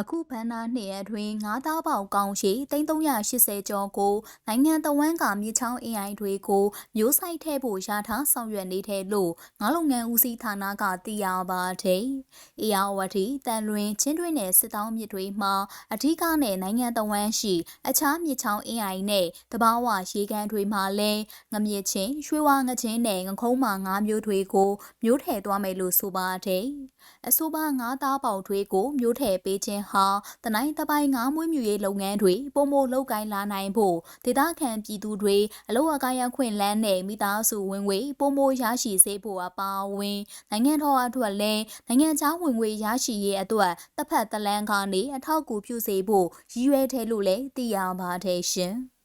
အခုဘန်နာနှစ်ရက်တွင်ငါးသားပေါက်ကောင်းရှိ380ကျော်ကိုနိုင်ငံတော်ဝန်ကမြေချောင်း AI တွေကိုမျိုးဆိုင်ထဲဖို့ရထားဆောင်ရွက်နေတဲ့လို့ငါးလုပ်ငန်းဦးစီးဌာနကသိရပါတယ်။အေယာဝတီတန်လွင်ချင်းတွင်းနယ်စစ်တောင်းမြစ်တွေမှာအထူးကနဲ့နိုင်ငံတော်ဝန်ရှိအခြားမြေချောင်း AI နဲ့တဘာဝရေကန်တွေမှာလည်းငမြစ်ချင်းရွှေဝါငချင်းနဲ့ငခုံးမာငါးမျိုးတွေကိုမျိုးထည့်သွားမယ်လို့ဆိုပါတယ်။အဆိုပါငါးသားပေါက်တွေကိုမျိုးထည့်ပေးခြင်းဟာတနိုင်းတပိုင်းငါးမွေးမြူရေးလုပ်ငန်းတွေပုံမလုပ်ကိုင်းလာနိုင်ဖို့ဒေသခံပြည်သူတွေအလို့အကိုင်းရခွင့်လန်းနဲ့မိသားစုဝင်ငွေပုံမရရှိစေဖို့အပါအဝင်နိုင်ငံတော်အတွက်လည်းနိုင်ငံခြားဝင်ငွေရရှိရေးအတွက်တစ်ဖက်တစ်လမ်းကနေအထောက်အကူပြုစေဖို့ရည်ရွယ်တယ်လို့လည်းသိရပါတယ်ရှင်။